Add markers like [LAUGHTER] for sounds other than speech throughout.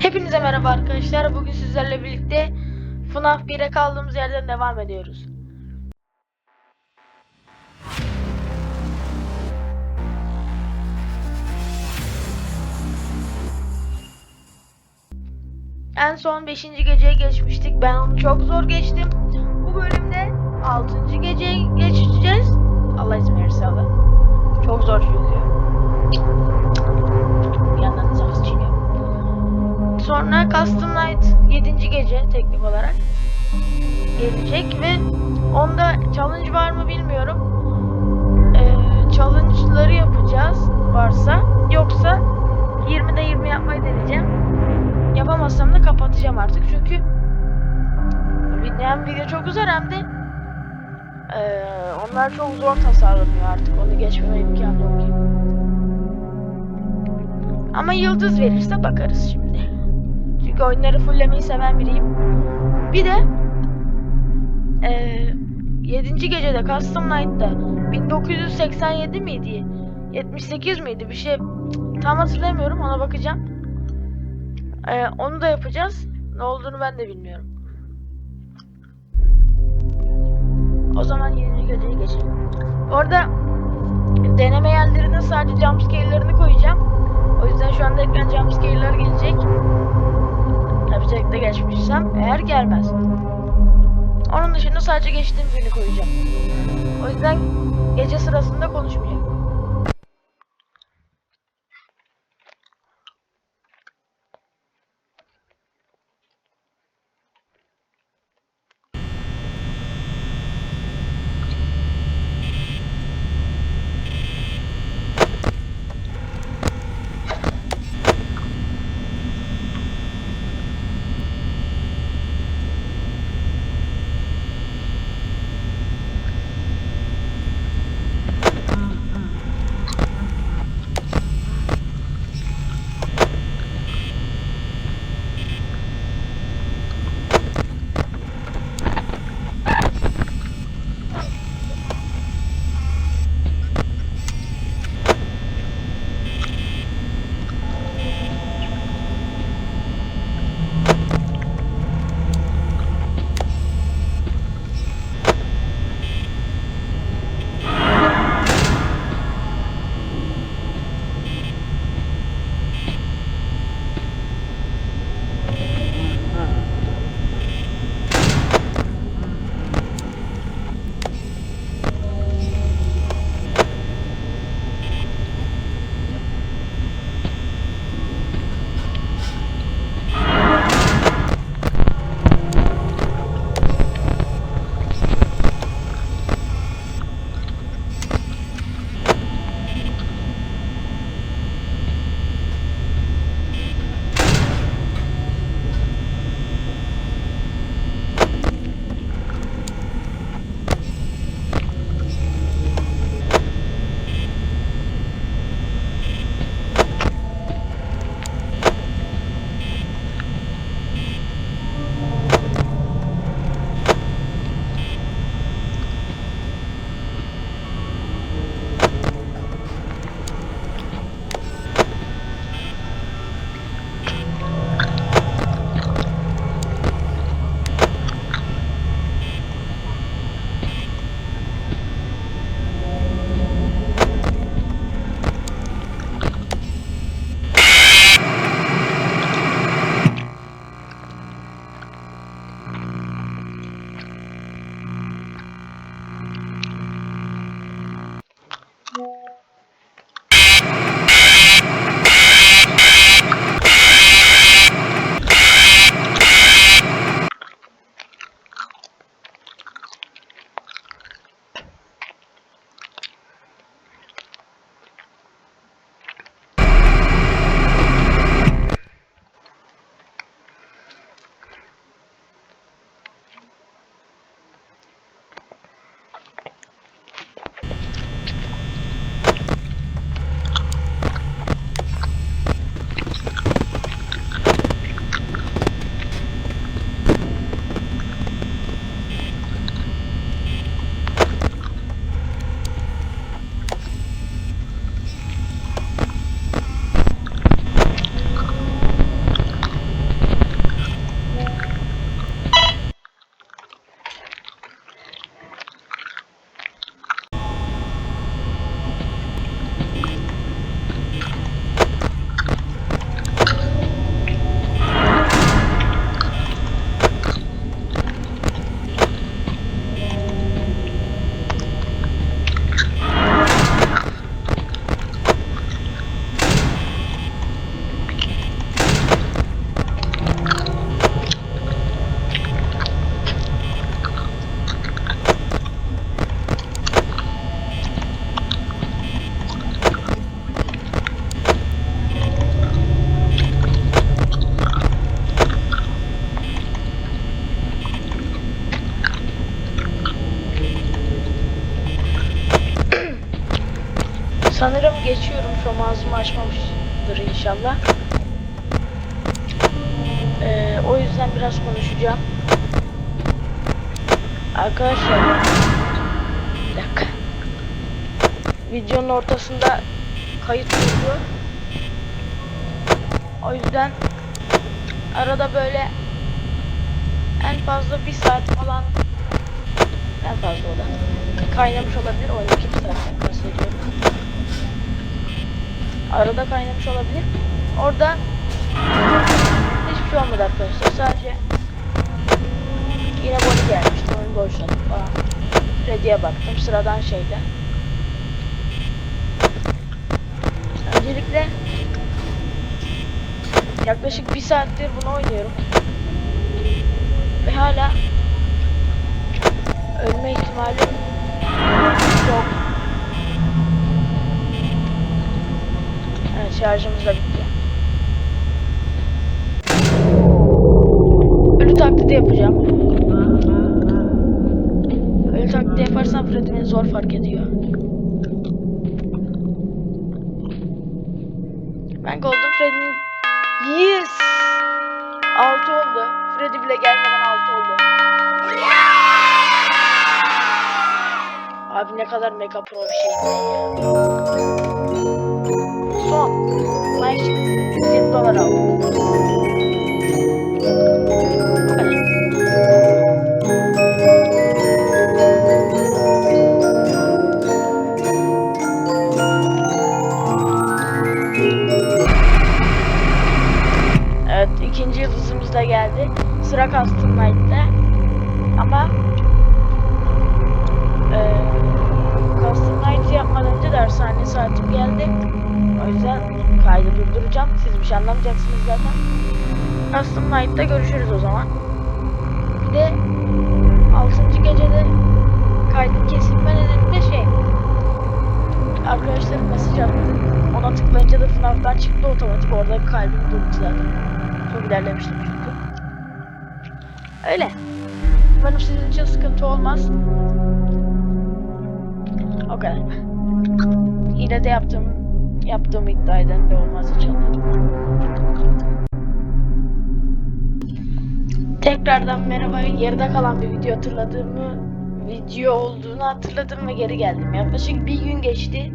Hepinize merhaba arkadaşlar. Bugün sizlerle birlikte FNAF 1'e kaldığımız yerden devam ediyoruz. En son 5. geceye geçmiştik. Ben onu çok zor geçtim. Bu bölümde 6. geceye geçeceğiz. Allah izin verirse Allah. Çok zor çünkü. Bir yandan. Sonra Custom Night 7. gece teknik olarak gelecek ve onda challenge var mı bilmiyorum. Ee, challenge'ları yapacağız varsa yoksa 20'de 20 yapmayı deneyeceğim. Yapamazsam da kapatacağım artık çünkü hem video çok uzar hem de ee, onlar çok zor tasarlanıyor artık onu geçmeme imkanı yok. Ama yıldız verirse bakarız şimdi. Çünkü oyunları fulllemeyi seven biriyim. Bir de eee 7. gecede Custom Night'ta 1987 miydi? 78 miydi? Bir şey tam hatırlamıyorum. Ona bakacağım. Eee, onu da yapacağız. Ne olduğunu ben de bilmiyorum. O zaman 7. geceye geçelim. Orada deneme yerlerine sadece jumpscare'lerini koyacağım. O yüzden şu anda ekran jumpscare'lar gelecek. Geçmişsem eğer gelmez. Onun dışında sadece geçtiğim günü koyacağım. O yüzden gece sırasında konuşmayacağım. Arkadaşlar bir dakika. Videonun ortasında kayıt durdu. O yüzden arada böyle en fazla bir saat falan en fazla o da kaynamış olabilir. 12 saatten bahsediyorum. Arada kaynamış olabilir. Orada hiçbir şey olmadı arkadaşlar. Sadece yine Bonnie gelmişti. Oyun boşladım falan. Freddy'ye baktım. Sıradan şeyde. Öncelikle yaklaşık bir saattir bunu oynuyorum. Ve hala ölme ihtimalim yok. Evet şarjımız da bitti. Ölü taklidi yapacağım. Kadar mega pro bir şey. Son. Ben şimdi 120 dolar aldım. Bir şey anlamayacaksınız zaten. Custom Night'ta görüşürüz o zaman. Bir de 6. gecede kaydın kesilme nedeni de şey arkadaşlarım mesaj attı. Ona tıklayınca da FNAF'tan çıktı otomatik. Orada kalbim durdu zaten. Çok ilerlemiştim çünkü. Öyle. Umarım sizin için sıkıntı olmaz. O kadar. Yine de yaptığım yaptığım iddia eden de olmaz inşallah. Tekrardan merhaba. Yarıda kalan bir video hatırladığımı video olduğunu hatırladım ve geri geldim. Yaklaşık bir gün geçti.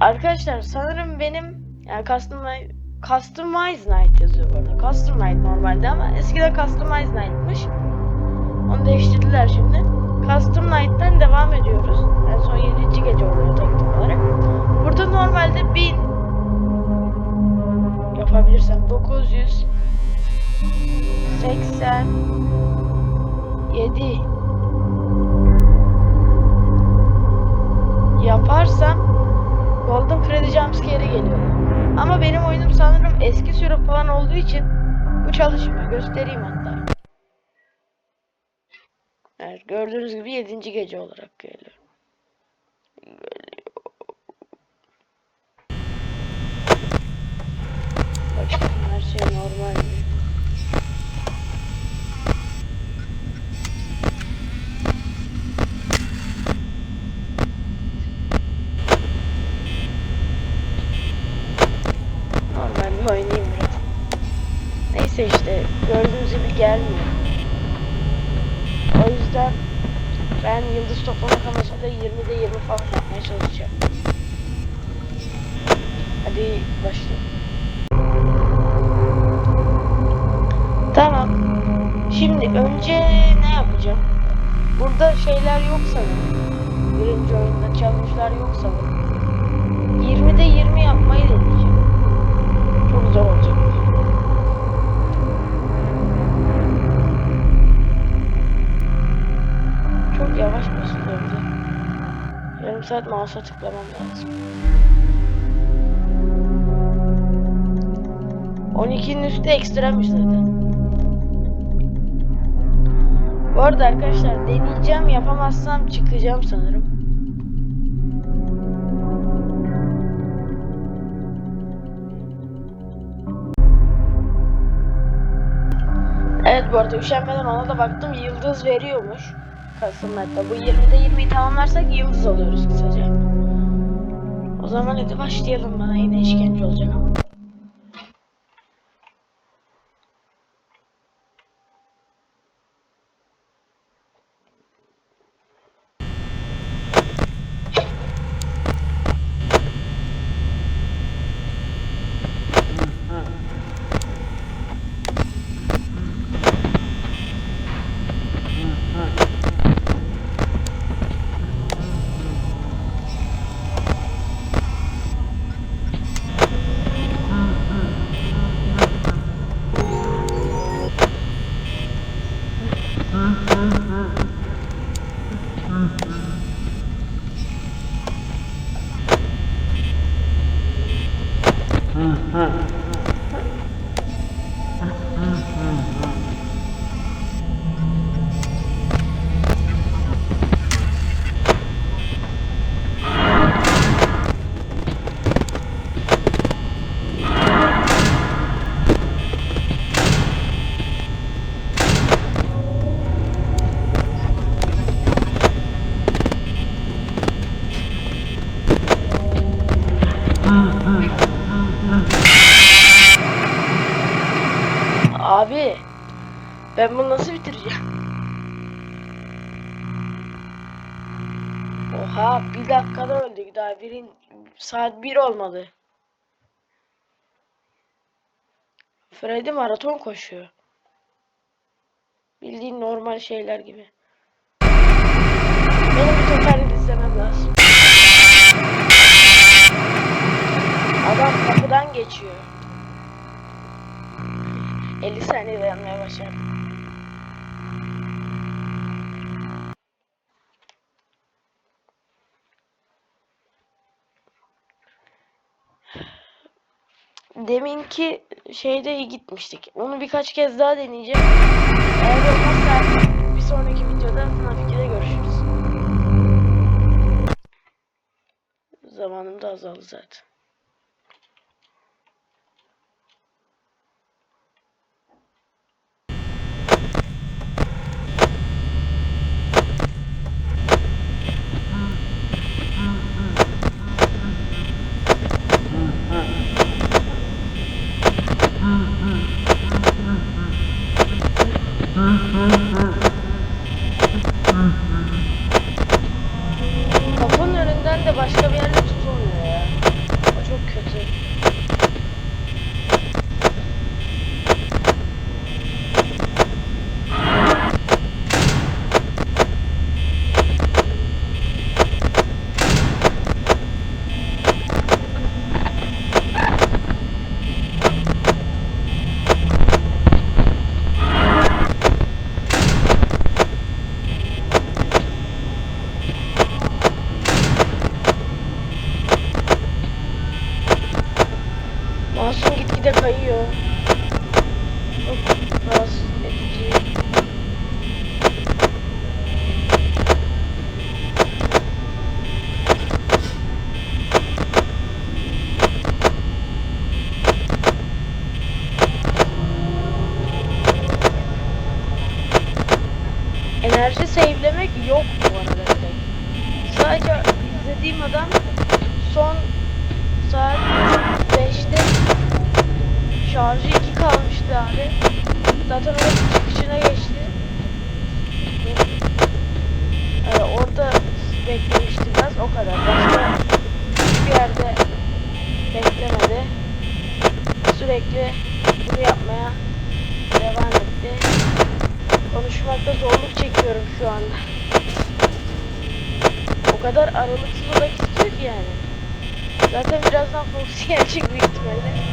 Arkadaşlar sanırım benim yani Customize, Customize Night yazıyor bu arada. Custom Night normalde ama eskiden Customize Night'mış. Onu değiştirdiler şimdi. Custom Night'tan devam ediyoruz. En son 7. gece oluyor taktik olarak. Burada normalde 1000 yapabilirsem 900 87 yaparsam Golden Freddy Jumpscare'e geliyor. Ama benim oyunum sanırım eski sürüm falan olduğu için bu çalışmıyor. Göstereyim hatta. Evet gördüğünüz gibi 7. gece olarak geliyor. Her şey normal? Normal bir oynayayım biraz. Neyse işte gördüğünüz gibi gelmiyor. O yüzden ben yıldız toplamak amacıyla 20'de 20 falan yapmaya çalışacağım. Hadi başlayalım. Tamam. Şimdi önce ne yapacağım? Burada şeyler yok sanırım. Birinci oyunda challenge'lar yok sanırım. 20'de saat mouse'a tıklamam lazım. 12'nin üstü ekstremiş zaten. Bu arada arkadaşlar deneyeceğim yapamazsam çıkacağım sanırım. Evet bu arada üşenmeden ona da baktım yıldız veriyormuş. Kasım'da bu 20'de 20'yi tamamlarsak yıldız alıyoruz kısaca. O zaman hadi başlayalım bana yine işkence olacak ama. Abi ben bunu nasıl bitireceğim? Oha bir dakikada öldük daha birin saat bir olmadı. Freddy maraton koşuyor. Bildiğin normal şeyler gibi. Adam kapıdan geçiyor. 50 saniye dayanmaya başladım. Deminki şeyde iyi gitmiştik. Onu birkaç kez daha deneyeceğim. Eğer olmazsa bir sonraki videoda FNAF 2'de görüşürüz. Zamanım da azaldı zaten. Kapının önünden de başka bir yerde tutulmuyor ya. O çok kötü. Masum gitgide kayıyor. Çok rahatsız edici. Enerji save'lemek yok bu arada direkt. Sadece izlediğim adam son saat 5'te şarjı 2 kalmıştı abi. Zaten orası çıkışına geçti. Ee, orada beklemişti biraz o kadar. Başka hiçbir yerde beklemedi. Sürekli bunu yapmaya devam etti. Konuşmakta zorluk çekiyorum şu anda. O kadar aralıksız olarak istiyor ki yani. Zaten birazdan [LAUGHS] Foxy gelecek büyük ihtimalle.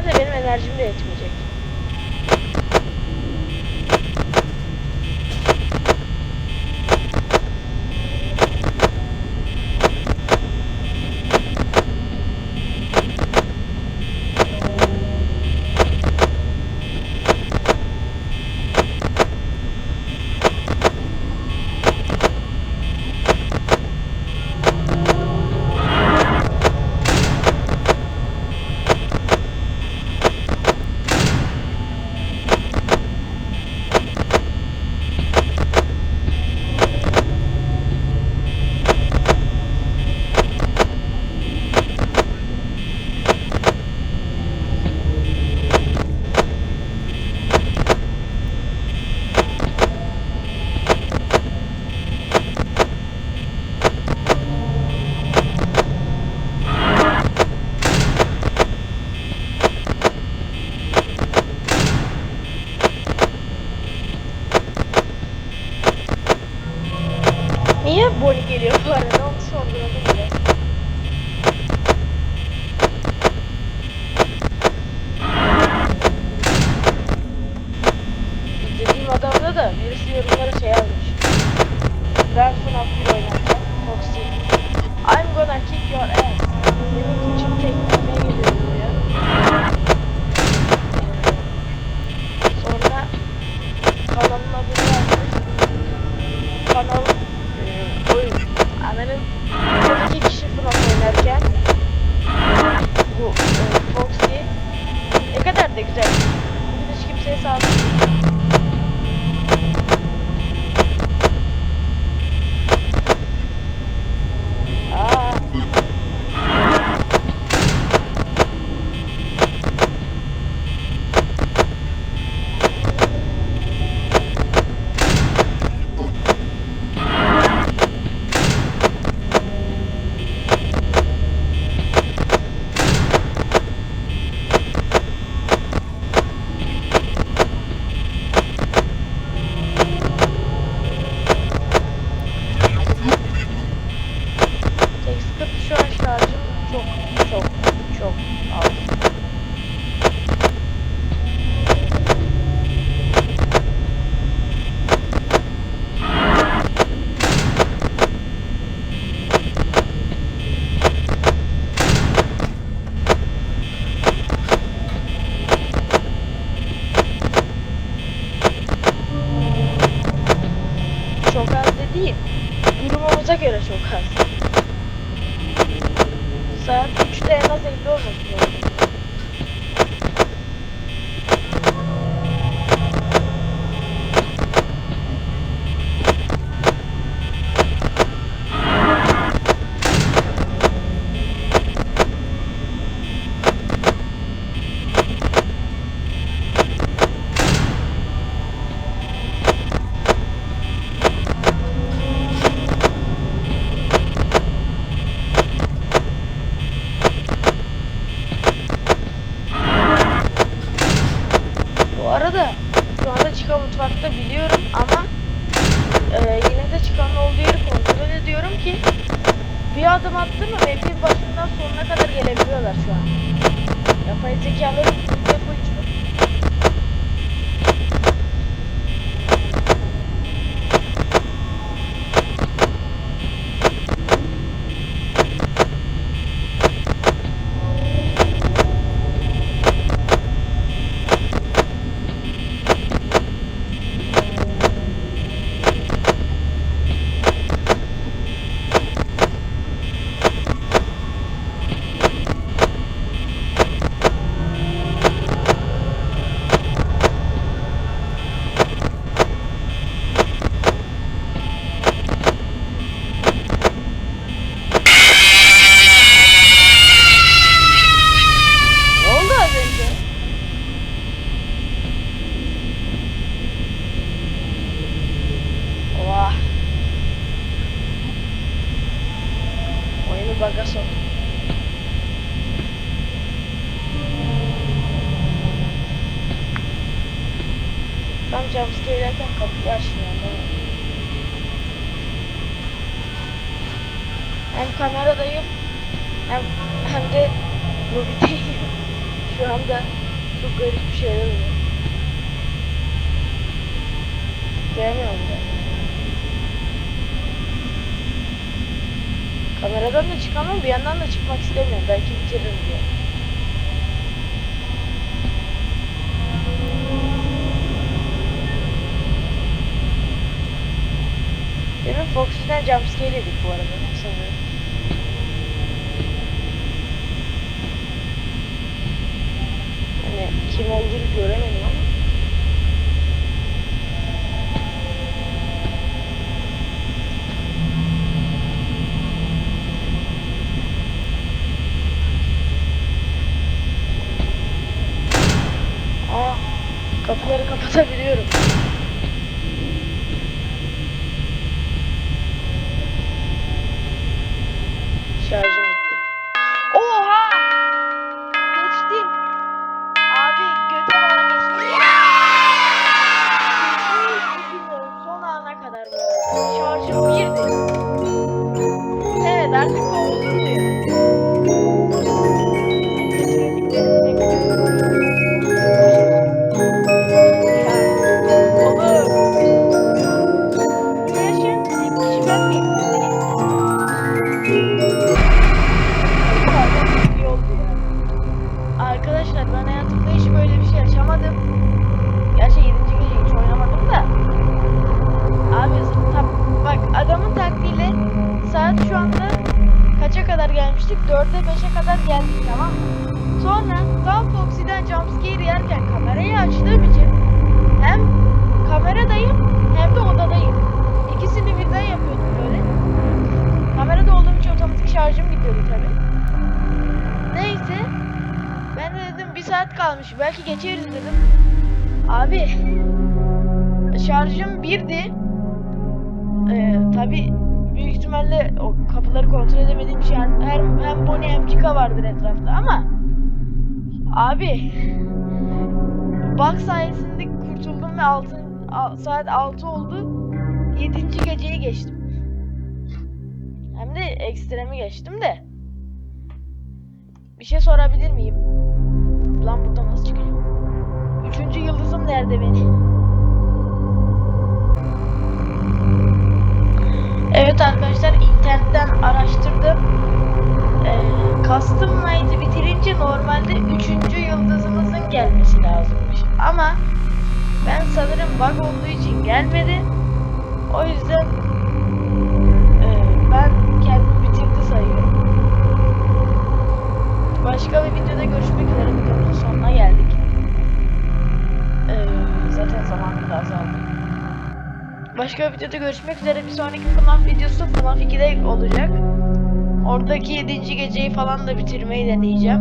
sefer de benim enerjim de yetmeyecek. baga sok. Tam jumpscare derken kapıyı açmıyor. Hem kameradayım hem, hem de lobideyim. [LAUGHS] Şu anda çok garip bir şeyler oluyor. Sevmiyorum. Kameradan da çıkamam, bir yandan da çıkmak istemiyorum. Belki bitiririm diye. Demin Fox'tan jumpscare yedik bu arada sanırım. Hani kim olduğunu göremedim ama. Kapıları kapatabiliyorum. Şarjım bitti. Oha! Geçtim. Abi göte bana geçti. Hiç bilmiyorum. Son ana kadar arada. Şarjım birdi. 4'e 5'e kadar geldik tamam mı? Sonra tam Foxy'den jumpscare yerken kamerayı açtığım için hem kameradayım hem de odadayım. İkisini birden yapıyordum böyle. Kamerada olduğum için otomatik şarjım gidiyordu tabii. Neyse. Ben de dedim bir saat kalmış. Belki geçeriz dedim. Abi. Şarjım birdi. Ee, tabi büyük ihtimalle o kapıları kontrol edemediğim şey hem, hem Bonnie hem Chica vardır etrafta ama abi bug sayesinde kurtuldum ve altı, a- saat 6 oldu. 7. geceyi geçtim. Hem de ekstremi geçtim de. Bir şey sorabilir miyim? Lan buradan nasıl çıkacağım? Üçüncü yıldızım nerede benim? Evet arkadaşlar internetten araştırdım. Ee, Custom Night'ı bitirince normalde üçüncü yıldızımızın gelmesi lazımmış. Ama ben sanırım bug olduğu için gelmedi. O yüzden e, ben kendimi bitirdi sayıyorum. Başka bir videoda görüşmek üzere. Videomuzun sonuna geldik. Ee, zaten zamanım da azaldı. Başka bir videoda görüşmek üzere. Bir sonraki FNAF videosu FNAF 2'de olacak. Oradaki 7. geceyi falan da bitirmeyi deneyeceğim.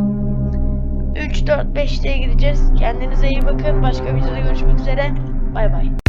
3, 4, 5'te gideceğiz. Kendinize iyi bakın. Başka videoda görüşmek üzere. Bay bay.